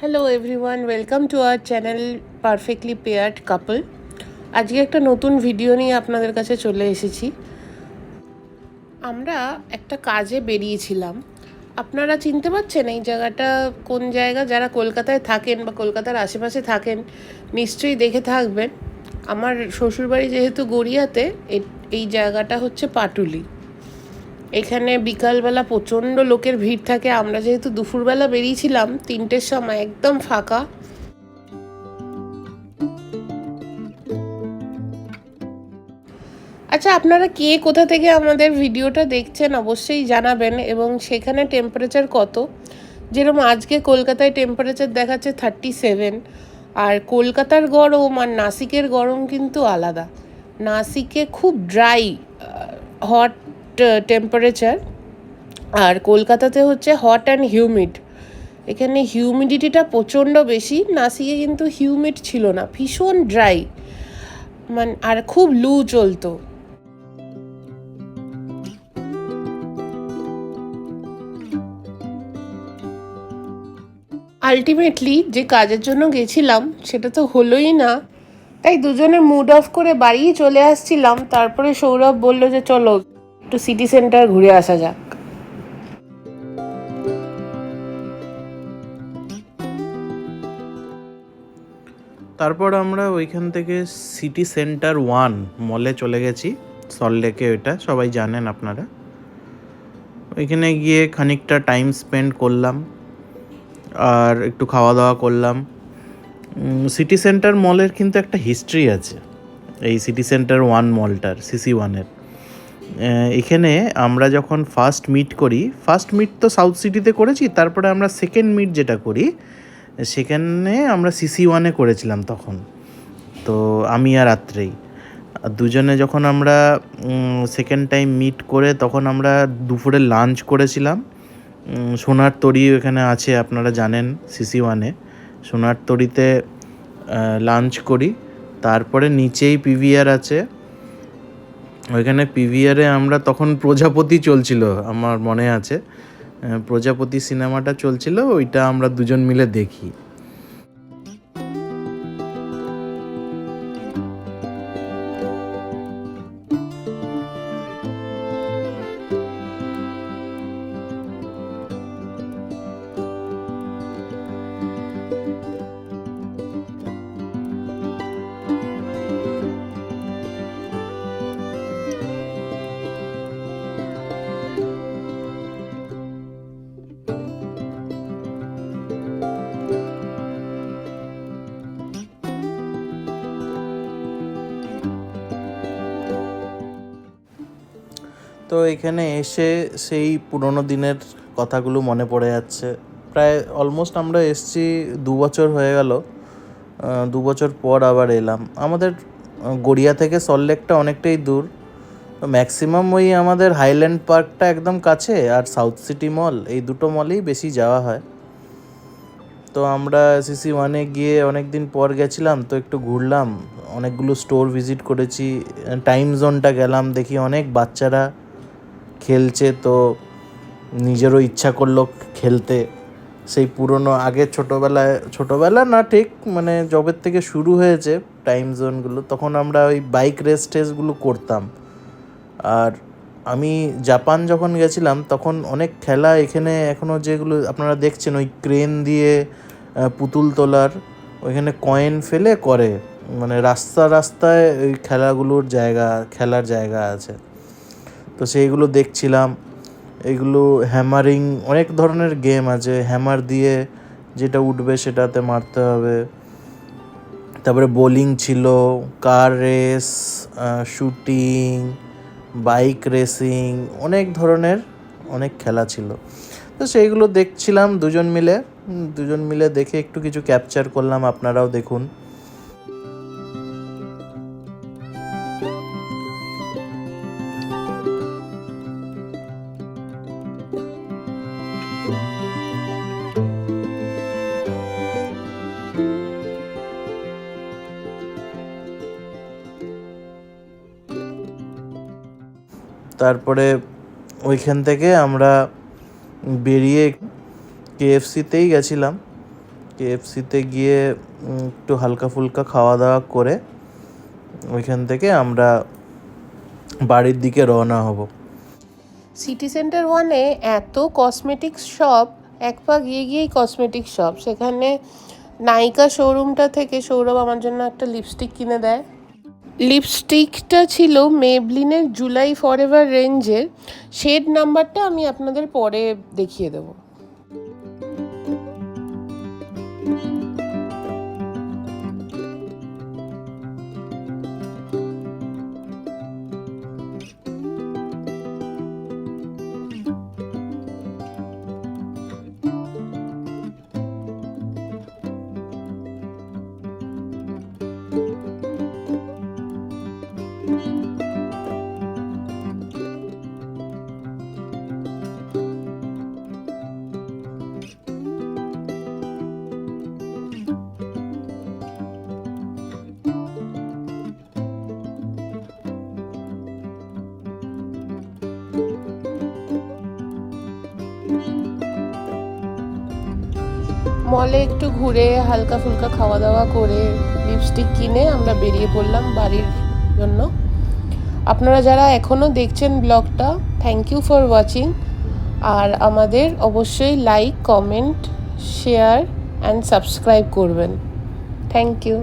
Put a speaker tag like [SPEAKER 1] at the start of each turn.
[SPEAKER 1] Hello everyone welcome to our channel perfectly paired couple আজকে একটা নতুন ভিডিও নিয়ে আপনাদের কাছে চলে এসেছি। আমরা একটা কাজে বেরিয়েছিলাম। আপনারা চিনতে পারছেন এই জায়গাটা কোন জায়গা? যারা কলকাতায় থাকেন বা কলকাতার আশেপাশে থাকেন, নিশ্চয়ই দেখে থাকবেন। আমার শ্বশুরবাড়ি যেহেতু গড়িয়াতে এই জায়গাটা হচ্ছে পাটুলি। এখানে বিকালবেলা প্রচণ্ড লোকের ভিড় থাকে। আমরা যেহেতু দুপুরবেলা বেরিয়েছিলাম, তিনটের সময় একদম ফাঁকা। আচ্ছা আপনারা কে কোথা থেকে আমাদের ভিডিওটা দেখছেন অবশ্যই জানাবেন এবং সেখানে টেম্পারেচার কত? যেরকম আজকে কলকাতায় টেম্পারেচার দেখাচ্ছে থার্টি সেভেন আর কলকাতার গরম আর নাসিকের গরম কিন্তু আলাদা। নাসিকে খুব ড্রাই হট টেম্পারেচার আর কলকাতাতে হচ্ছে হট অ্যান্ড হিউমিড এখানে হিউমিডিটিটা প্রচণ্ড বেশি নাসিকে কিন্তু হিউমিড ছিল না, ভীষণ ড্রাই মানে আর খুব লু চলতো। আলটিমেটলি যে কাজের জন্য গেছিলাম, সেটা তো হলোই না। তাই দুজনে মুড অফ করে বাড়ি চলে আসছিলাম, তারপরে সৌরভ বলল যে চলো। একটু সিটি সেন্টার ঘুরে আসা যাক।
[SPEAKER 2] তারপর আমরা ওইখান থেকে সিটি সেন্টার ওয়ান মলে চলে গেছি সল্টলেকে ওইটা, সবাই জানেন আপনারা। ওইখানে গিয়ে খানিকটা টাইম স্পেন্ড করলাম, আর একটু খাওয়া দাওয়া করলাম সিটি সেন্টার মলের কিন্তু একটা হিস্ট্রি আছে, এই সিটি সেন্টার ওয়ান মলটার সিসি ওয়ানের এখানে আমরা যখন ফার্স্ট মিট করি ফার্স্ট মিট তো সাউথ সিটিতে করেছি, তারপরে আমরা সেকেন্ড মিট যেটা করি, সেখানে আমরা সিসি ওয়ানে করেছিলাম তখন। তো আমি আর রাত্রেই দুজনে যখন আমরা সেকেন্ড টাইম মিট করে তখন আমরা দুপুরে লাঞ্চ করেছিলাম। সোনার তরি এখানে আছে, আপনারা জানেন সিসি ওয়ানে সোনার তরিতে লাঞ্চ করি। তারপরে নিচেই পিভিআর আছে। ওইখানে পিভিআরে আমরা তখন প্রজাপতি চলছিল, আমার মনে আছে। প্রজাপতি সিনেমাটা চলছিল, ওইটা আমরা দুজন মিলে দেখি। তো এখানে এসে সেই পুরোনো দিনের কথাগুলো মনে পড়ে যাচ্ছে। প্রায় অলমোস্ট আমরা এসছি দু বছর হয়ে গেল দু বছর পর আবার এলাম। আমাদের গড়িয়া থেকে সল্টলেকটা অনেকটাই দূর। ম্যাক্সিমাম ওই আমাদের হাইল্যান্ড পার্কটা একদম কাছে আর সাউথ সিটি মল এই দুটো মলেই বেশি যাওয়া হয়। তো আমরা সিসি ওয়ানে গিয়ে অনেক দিন পর গেছিলাম, তো একটু ঘুরলাম। অনেকগুলো স্টোর ভিজিট করেছি। টাইম জোনটা গেলাম, দেখি অনেক বাচ্চারা খেলছে তো নিজেরও ইচ্ছা করল খেলতে। সেই পুরনো আগে ছোটোবেলায়, ছোটোবেলা না ঠিক মানে জবের থেকে শুরু হয়েছে টাইম জোনগুলো তখন আমরা ওই বাইক রেস টেসগুলো করতাম। আর আমি জাপান যখন গেছিলাম, তখন অনেক খেলা এখানে এখনও যেগুলো আপনারা দেখছেন, ওই ক্রেন দিয়ে পুতুল তোলার, ওইখানে কয়েন ফেলে করে। মানে রাস্তা রাস্তায় ওই খেলাগুলোর জায়গা, খেলার জায়গা আছে। তো সেইগুলো দেখছিলাম। এগুলো হ্যামারিং অনেক ধরনের গেম আছে। হ্যামার দিয়ে যেটা উঠবে সেটাতে মারতে হবে। তারপরে বোলিং ছিল car race shooting bike racing অনেক ধরনের অনেক খেলা ছিল। তো সেইগুলো দেখছিলাম দুজন মিলে। দুজন মিলে দেখে একটু কিছু ক্যাপচার করলাম। আপনারাও দেখুন। তারপরে ওইখান থেকে আমরা বেরিয়ে কেএফসিতেই গেছিলাম। কেএফসিতে গিয়ে একটু হালকা ফুলকা খাওয়া দাওয়া করে ওইখান থেকে আমরা বাড়ির দিকে রওনা হব।
[SPEAKER 1] সিটি সেন্টার ওয়ানে এত কসমেটিক্স শপ, এক পা গিয়ে গিয়েই কসমেটিক শপ। সেখানে নায়িকা শোরুমটা থেকে সৌরভ আমার জন্য একটা লিপস্টিক কিনে দেয়। লিপস্টিকটা ছিল মেবলিনের জুলাই ফরএভার রেঞ্জের শেড নাম্বারটা আমি আপনাদের পরে দেখিয়ে দেবো। মলে একটু ঘুরে হালকা ফুলকা খাওয়া দাওয়া করে লিপস্টিক কিনে আমরা বেরিয়ে পড়লাম বাড়ির জন্য। আপনারা যারা এখনও দেখছেন ব্লগটা থ্যাংক ইউ ফর ওয়াচিং আর আমাদের অবশ্যই like comment share and subscribe করবেন। Thank you